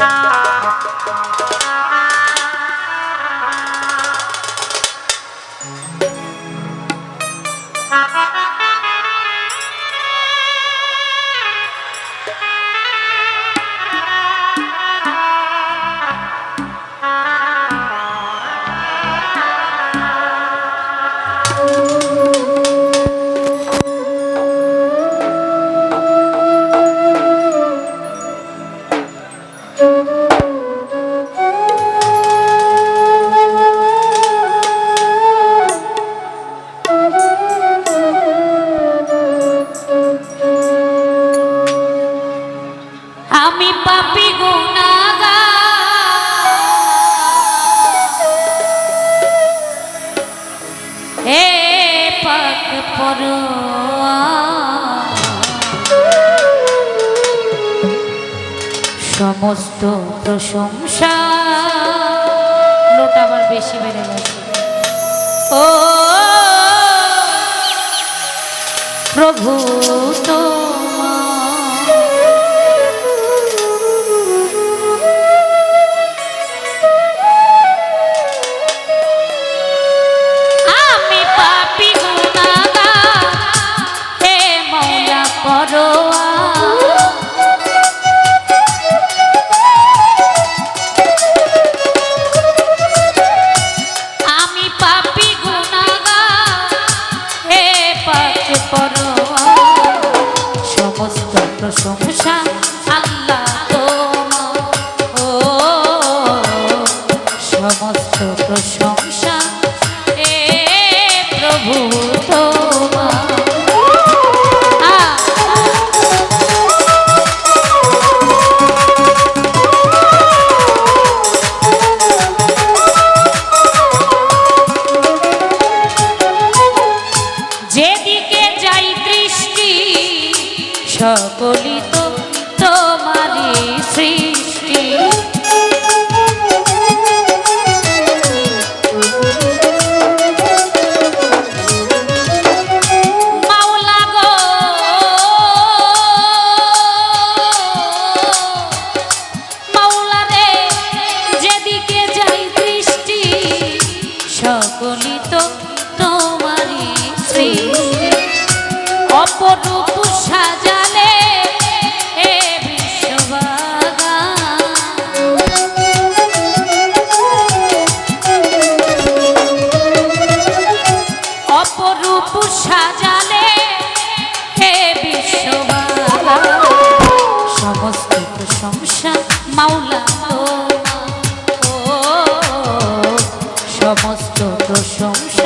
আমি পাপি গুনাগা হে সমস্ত প্রশংসা লোটা আবার বেশি বেড়ে গেছে। ও প্রভু তোমার আমি হে সমস্ত প্রশংসা আল্লাহ ও প্রশংসা এ প্রভু তোমার অপরূপ সাজালে অপরূপ সাজালে হে বিশ্ববালা সমস্ত প্রশংসা সমস্ত প্রশংসা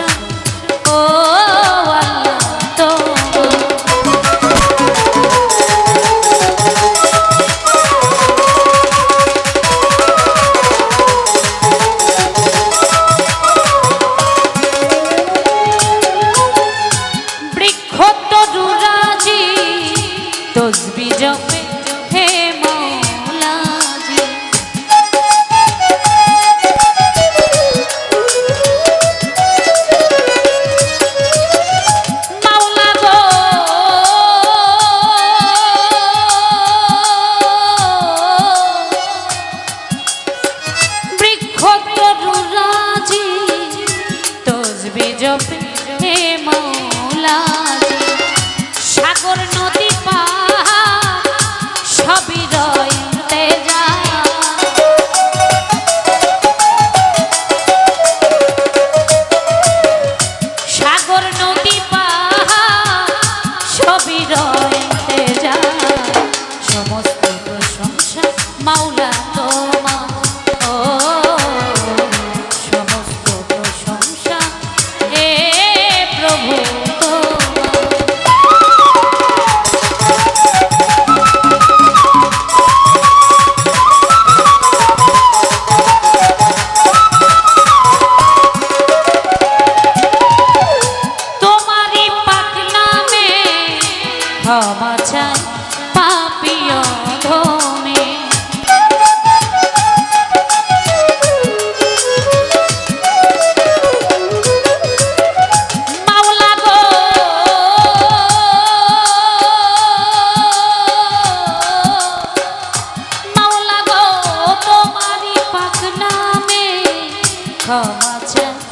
তসবি জপে হে মৌলাজি মাওলা গো বৃক্ষ তরুরাজি তসবি জপে হে মৌলাজি ক্ষমা চাই পাপিয় ধমে ক্ষমা চাই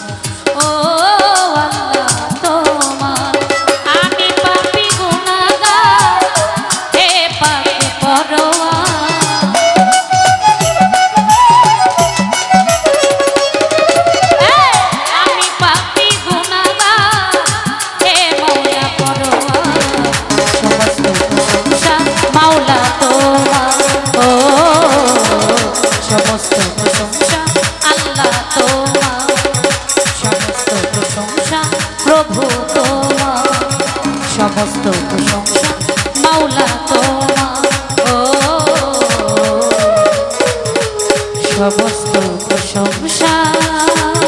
হস্ত কুসুম মাওলা তোমার ও। সমস্ত কুসংসার